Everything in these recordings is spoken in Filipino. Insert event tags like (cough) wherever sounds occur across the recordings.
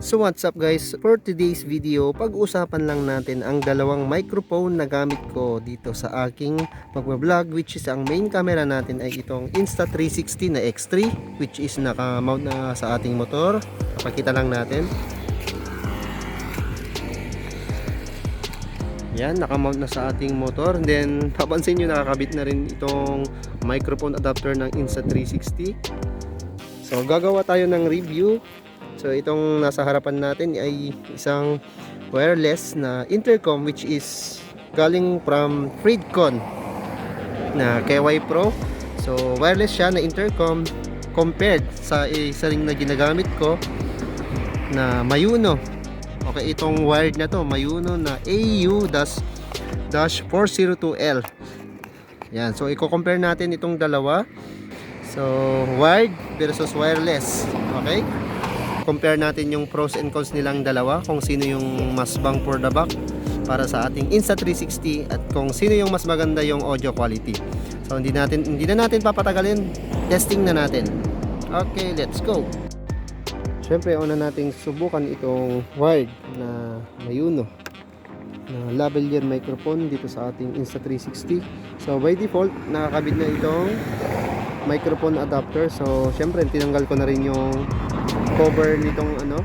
So what's up guys, for today's video, pag-usapan lang natin ang dalawang microphone na gamit ko dito sa aking magbablog which is ang main camera natin ay itong Insta360 na X3 which is naka-mount na sa ating motor. Papakita lang natin. Yan, naka-mount na sa ating motor. Then, (laughs) papansin nyo nakakabit na rin itong microphone adapter ng Insta360. So, gagawa tayo ng review So itong nasa harapan natin ay isang wireless na intercom which is galing from Freedcon na KY Pro. So wireless siya na intercom compared sa isa ring na ginagamit ko na Mayuno. Okay, itong wired na to, Mayuno na AU-402L. Yan, so i-compare natin itong dalawa. So, wired versus wireless. Okay? Compare natin yung pros and cons nilang dalawa kung sino yung mas bang for the buck para sa ating Insta360 at kung sino yung mas maganda yung audio quality. So hindi natin hindi na natin papatagalin. Testing na natin. Okay, let's go. Syempre, una nating subukan itong wired na Mayuno na lavalier microphone dito sa ating Insta360. So by default, nakakabit na itong microphone adapter. So syempre, tinanggal ko na rin yung cover nitong ano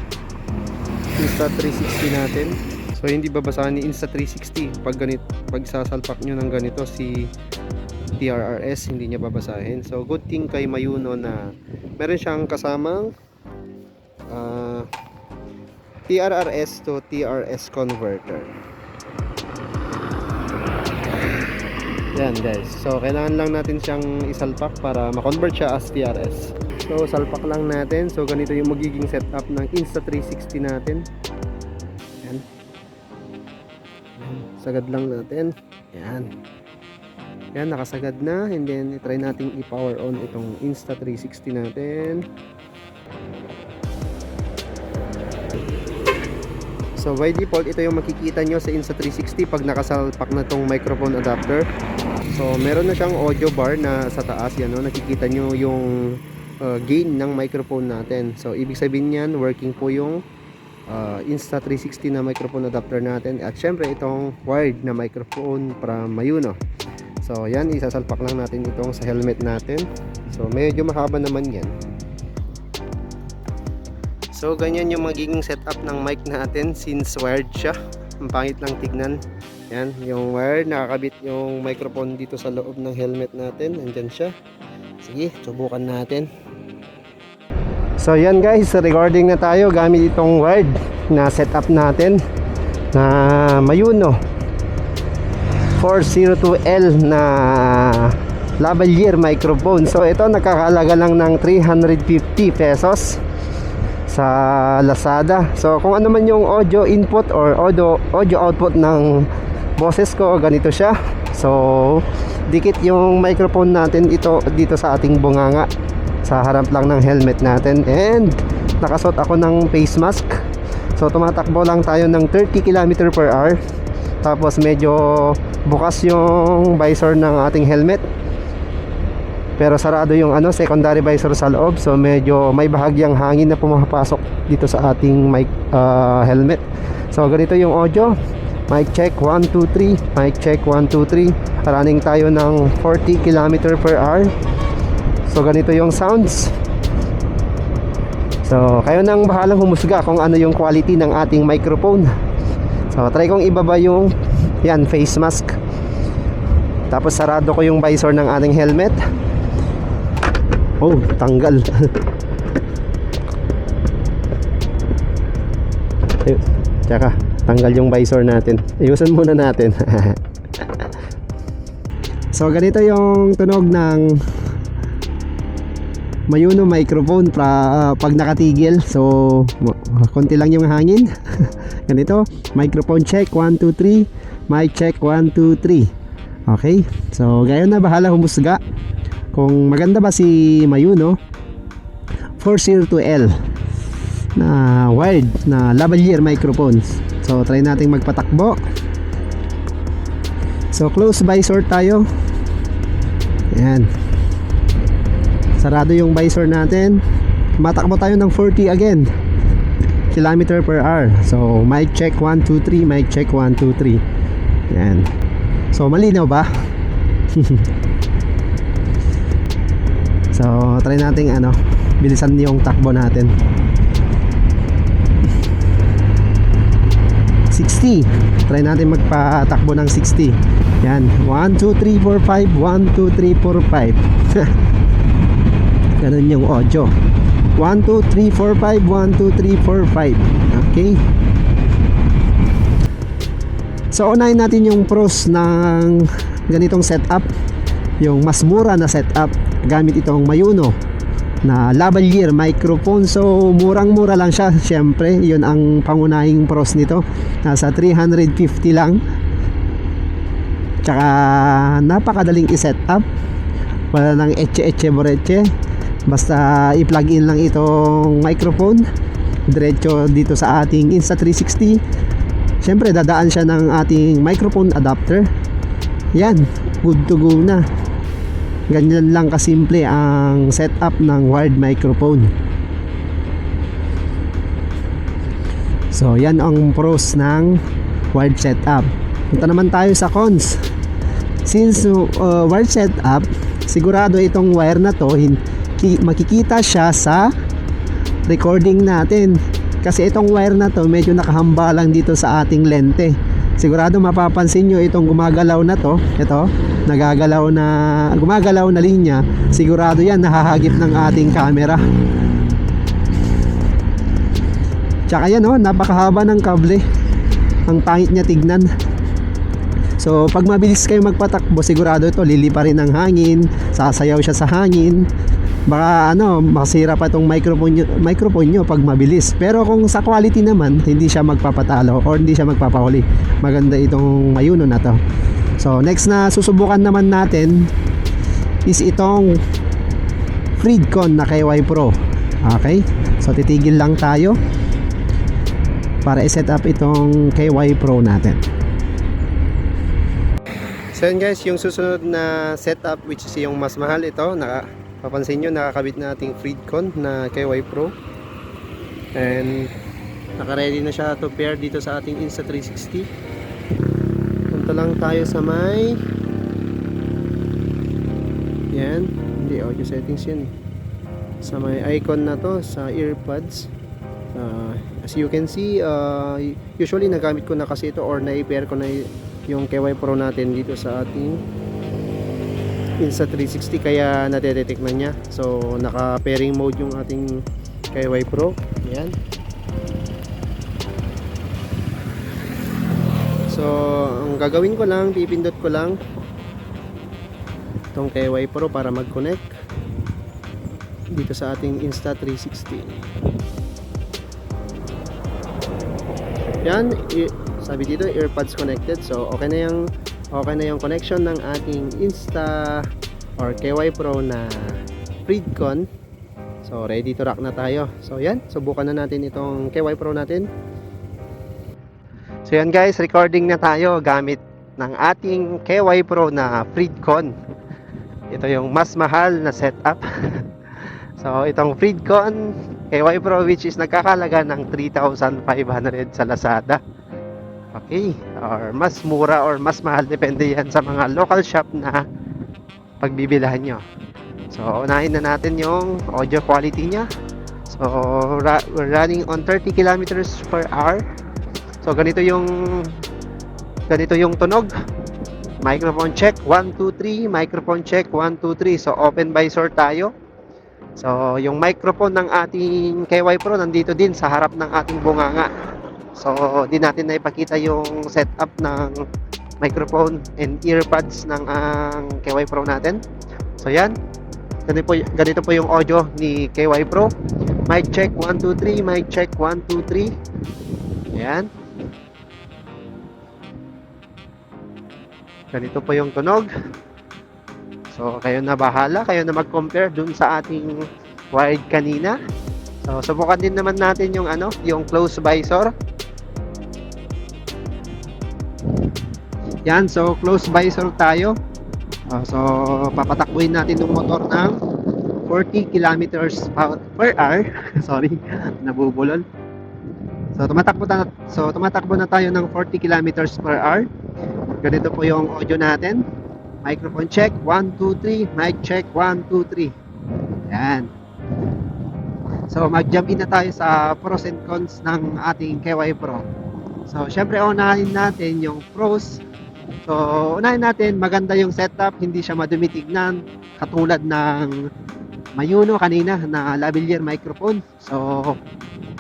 Insta360 natin. So hindi babasahan ni Insta360 pag ganit pag sasalpak nyo ng ganito si TRRS hindi niya babasahin. So good thing kay Mayuno na meron siyang kasamang uh, TRRS to TRS converter. Yan guys. So kailangan lang natin siyang isalpak para makonvert siya as TRS So, salpak lang natin. So, ganito yung magiging setup ng Insta360 natin. Yan. Yan. Sagad lang natin. Yan. Yan, nakasagad na. And then, try nating i-power on itong Insta360 natin. So, by default, ito yung makikita nyo sa Insta360 pag nakasalpak na tong microphone adapter. So, meron na siyang audio bar na sa taas. Yan, no? nakikita nyo yung uh, gain ng microphone natin. So, ibig sabihin niyan, working po yung uh, Insta360 na microphone adapter natin. At syempre, itong wired na microphone from Mayuno. So, yan, isasalpak lang natin itong sa helmet natin. So, medyo mahaba naman yan. So, ganyan yung magiging setup ng mic natin since wired siya. Ang pangit lang tignan. Yan, yung wire, nakakabit yung microphone dito sa loob ng helmet natin. Nandyan siya. Sige, subukan natin. So yan guys, recording na tayo gamit itong wired na setup natin na Mayuno 402L na lavalier microphone. So ito nakakalaga lang ng 350 pesos sa Lazada. So kung ano man yung audio input or audio audio output ng boses ko, ganito siya. So dikit yung microphone natin ito dito sa ating bunganga sa harap lang ng helmet natin. And nakasuot ako ng face mask. So tumatakbo lang tayo ng 30 km per hour. Tapos medyo bukas yung visor ng ating helmet. Pero sarado yung ano secondary visor sa loob. So medyo may bahagyang hangin na pumapasok dito sa ating mic uh, helmet. So ganito yung audio. Mic check 1 2 3 mic check 1 2 3 running tayo ng 40 km per hour So ganito yung sounds. So kayo nang bahalang humusga kung ano yung quality ng ating microphone. So try kong ibaba yung yan face mask. Tapos sarado ko yung visor ng ating helmet. Oh, tanggal. (laughs) Tsaka tanggal yung visor natin. Ayusin muna natin. (laughs) so ganito yung tunog ng Mayuno microphone pra, uh, pag nakatigil. So konti lang yung hangin. (laughs) Ganito. Microphone check 1 2 3 mic check 1 2 3 okay. So gayon na bahala humusga. Kung maganda ba si Mayuno? 402L na wired na lavalier microphones so try nating magpatakbo. So close visor tayo. Yan sarado yung visor natin matakbo tayo ng 40 again kilometer per hour. So, mic check 1, 2, 3, mic check 1, 2, 3. Yan. So, malinaw ba? (laughs) so, try nating ano, bilisan yung takbo natin. 60. Try natin magpatakbo ng 60. Yan. 1, 2, 3, 4, 5. 1, 2, 3, 4, 5. Ganun yung audio. 1, 2, 3, 4, 5 1, 2, 3, 4, 5 Okay. So unahin natin yung pros ng ganitong setup. Yung mas mura na setup Gamit itong Mayuno na lavalier microphone. So murang mura lang siya Siyempre yun ang pangunahing pros nito. Nasa 350 lang. Tsaka napakadaling i-setup. Wala nang etche-etche boreche Basta i-plug in lang itong microphone. Diretso dito sa ating Insta360 Siyempre dadaan siya ng ating microphone adapter. Yan, good to go na. Ganyan lang kasimple ang setup ng wired microphone. So yan ang pros ng wired setup. Punta naman tayo sa cons. Since uh, wired setup Sigurado itong wire na to hin- ki- makikita siya sa recording natin. Kasi itong wire na to medyo nakahamba lang dito sa ating lente. Sigurado mapapansin nyo itong gumagalaw na to. Ito nagagalaw na gumagalaw na linya. Sigurado yan nahahagip ng ating camera. Tsaka yan oh napakahaba ng kable. Ang pangit niya tignan. So pag mabilis kayo magpatakbo sigurado ito lilipa rin ng hangin, sasayaw siya sa hangin. Baka ano, masira pa itong microphone nyo, microphone nyo pag mabilis. Pero kung sa quality naman, hindi siya magpapatalo or hindi siya magpapahuli. Maganda itong mayuno na to. So next na susubukan naman natin is itong Freedcon na KY Pro. Okay? So titigil lang tayo para i-set up itong KY Pro natin. So yun guys, yung susunod na setup which is yung mas mahal ito, naka, papansin nyo nakakabit na ating Freedcon na KY Pro. And naka-ready na siya to pair dito sa ating Insta360 punta lang tayo sa may yan, hindi audio settings yun. Sa may icon na to sa earbuds uh, as you can see uh, usually nagamit ko na kasi ito or na-pair ko na yung KY Pro natin dito sa ating Insta360 kaya nadedetect na niya. So naka pairing mode yung ating KY Pro. Yan so ang gagawin ko lang pipindot ko lang itong KY Pro para mag connect dito sa ating Insta360 yan sabi dito earpods connected. So okay na yung okay na yung connection ng ating Insta or KY Pro na Freedcon. So ready to rock na tayo. So yan. Subukan na natin itong KY Pro natin. So yan guys. Recording na tayo gamit ng ating KY Pro na Freedcon. Ito yung mas mahal na setup. (laughs) So itong Freedcon KY Pro which is nagkakalaga ng 3,500 sa Lazada. Okay, or mas mura or mas mahal depende yan sa mga local shop na pagbibilahan nyo. So, unahin na natin yung audio quality niya. So, ra- running on 30 kilometers per hour. So, ganito yung ganito yung tunog. Microphone check 1 2 3, microphone check 1 2 3. So, open visor tayo. So, yung microphone ng ating KY Pro nandito din sa harap ng ating bunganga. So, di natin na ipakita yung setup ng microphone and earbuds ng ang KY Pro natin. So, yan. Ganito po, ganito po yung audio ni KY Pro. Mic check 1, 2, 3. Mic check 1, 2, 3. Yan. Ganito po yung tunog. So, kayo na bahala. Kayo na mag-compare dun sa ating wired kanina. So, subukan din naman natin yung ano, yung close visor. Yan, so close visor tayo. Ah, so, papatakbuhin natin yung motor ng 40 kilometers per hour. (laughs) Sorry, nabubulol. So tumatakbo na so tumatakbo na tayo ng 40 kilometers per hour. Ganito po yung audio natin. Microphone check 1 2 3, mic check 1 2 3. Yan. So mag-jump in na tayo sa pros and cons ng ating KY Pro. So syempre unahin natin yung pros. So unahin natin maganda yung setup, hindi siya madumi tignan katulad ng Mayuno kanina na lavalier microphone. So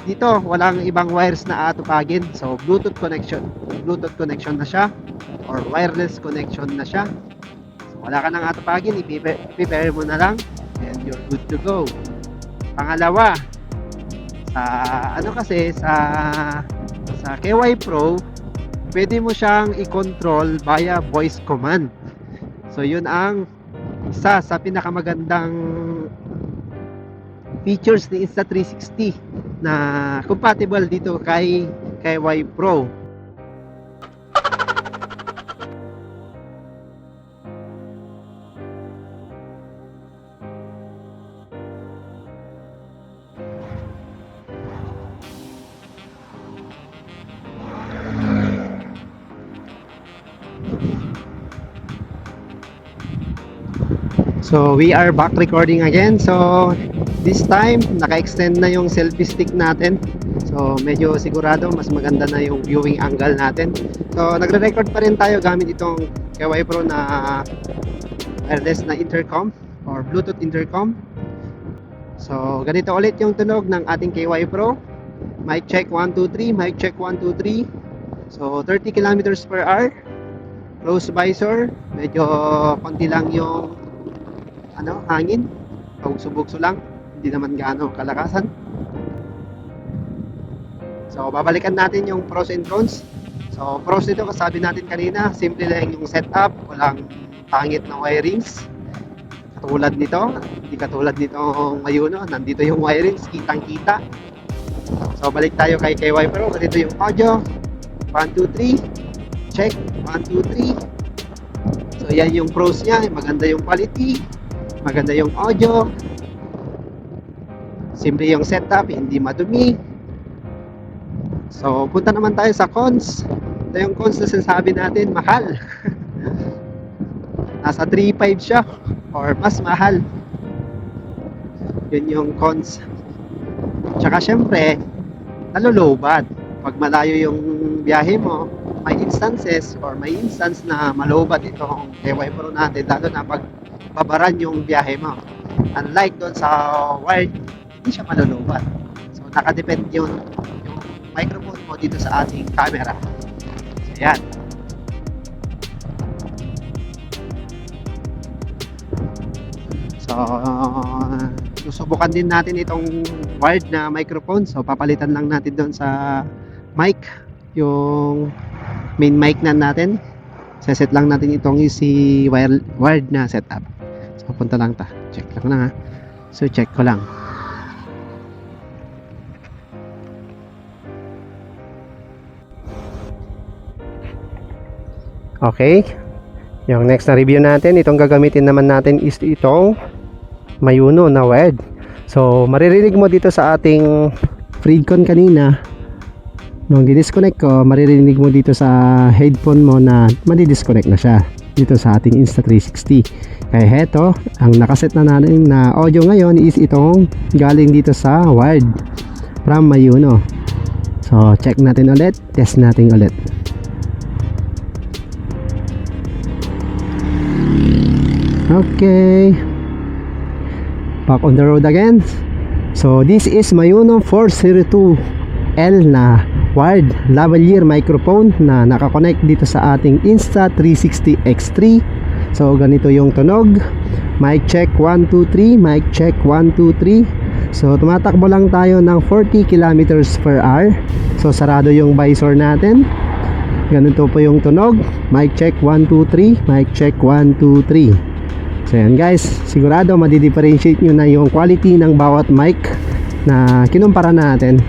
dito walang ibang wires na atupagin. So Bluetooth connection, Bluetooth connection na siya or wireless connection na siya. So, wala ka nang atupagin, i-prepare mo na lang and you're good to go. Pangalawa, sa ano kasi sa sa KY Pro, pwede mo siyang i-control via voice command. So yun ang isa sa pinakamagandang features ni Insta360 na compatible dito kay KY Pro. So we are back recording again. So this time naka-extend na yung selfie stick natin. So medyo sigurado mas maganda na yung viewing angle natin. So nagre-record pa rin tayo gamit itong KY Pro na wireless na intercom or Bluetooth intercom. So ganito ulit yung tunog ng ating KY Pro. Mic check 1 2 3, mic check 1 2 3. So 30 kilometers per hour. Close visor, medyo konti lang yung ano, hangin. Pabugso-bugso lang. Hindi naman gaano kalakasan. So, babalikan natin yung pros and cons. So, pros nito, kasabi natin kanina, simple lang yung setup. Walang pangit na wirings. Katulad nito, hindi katulad nito Mayuno. Nandito yung wirings, kitang-kita. So, balik tayo kay KY Pro. Ganito yung audio. 1, 2, 3. Check. 1, 2, 3. So, yan yung pros niya. Maganda yung quality maganda yung audio. Simple yung setup hindi madumi. So punta naman tayo sa cons. Ito yung cons na sinasabi natin mahal. (laughs) Nasa 3.5 siya or mas mahal. Yun yung cons. Tsaka syempre nalulobad pag malayo yung biyahe mo may instances or may instance na malobad itong KY Pro natin lalo na pag babaran yung biyahe mo. Unlike doon sa wired, hindi siya malulubat. So, nakadepend yun yung microphone mo dito sa ating camera. So, yan. So, susubukan din natin itong wired na microphone. So, papalitan lang natin doon sa mic, yung main mic na natin. Seset lang natin itong si wire, wired na setup. So, punta lang ta. Check lang na ha. So, check ko lang. Okay. Yung next na review natin, itong gagamitin naman natin is itong Mayuno na wired. So, maririnig mo dito sa ating Freedcon kanina. Nung di-disconnect ko, maririnig mo dito sa headphone mo na madi-disconnect na siya dito sa ating Insta360. Kaya heto, ang nakaset na natin na audio ngayon is itong galing dito sa wired from Mayuno. So, check natin ulit, test natin ulit. Okay. Back on the road again. So, this is Mayuno 402L na wired lavalier microphone na nakakonect dito sa ating Insta360 X3 so ganito yung tunog. Mic check 1, 2, 3 mic check 1, 2, 3 so tumatakbo lang tayo ng 40 kilometers per hour. So sarado yung visor natin. Ganito po yung tunog. Mic check 1, 2, 3 mic check 1, 2, 3 so yan guys. Sigurado madidifferentiate nyo na yung quality ng bawat mic na kinumpara natin.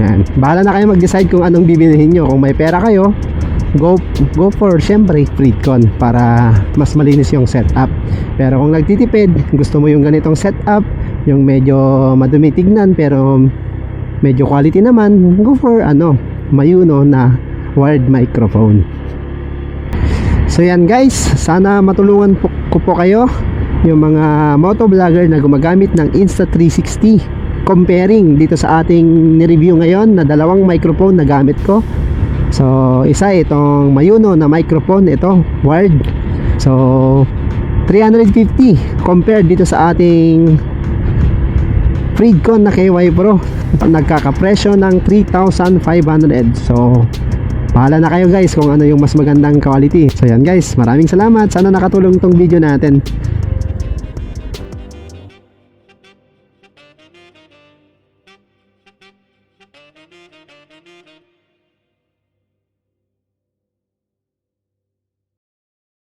Yan. Bahala na kayo mag-decide kung anong bibilihin nyo. Kung may pera kayo, go go for syempre Freedcon para mas malinis yung setup. Pero kung nagtitipid, gusto mo yung ganitong setup, yung medyo madumi tignan pero medyo quality naman, go for ano, Mayuno na wired microphone. So yan guys, sana matulungan po, ko po kayo yung mga motovlogger na gumagamit ng Insta360 comparing dito sa ating ni-review ngayon na dalawang microphone na gamit ko. So isa itong Mayuno na microphone ito, wired. So 350 compared dito sa ating Freedcon na KY Pro nagkakapresyo ng 3,500 so Bahala na kayo guys kung ano yung mas magandang quality. So yan guys, maraming salamat. Sana nakatulong tong video natin.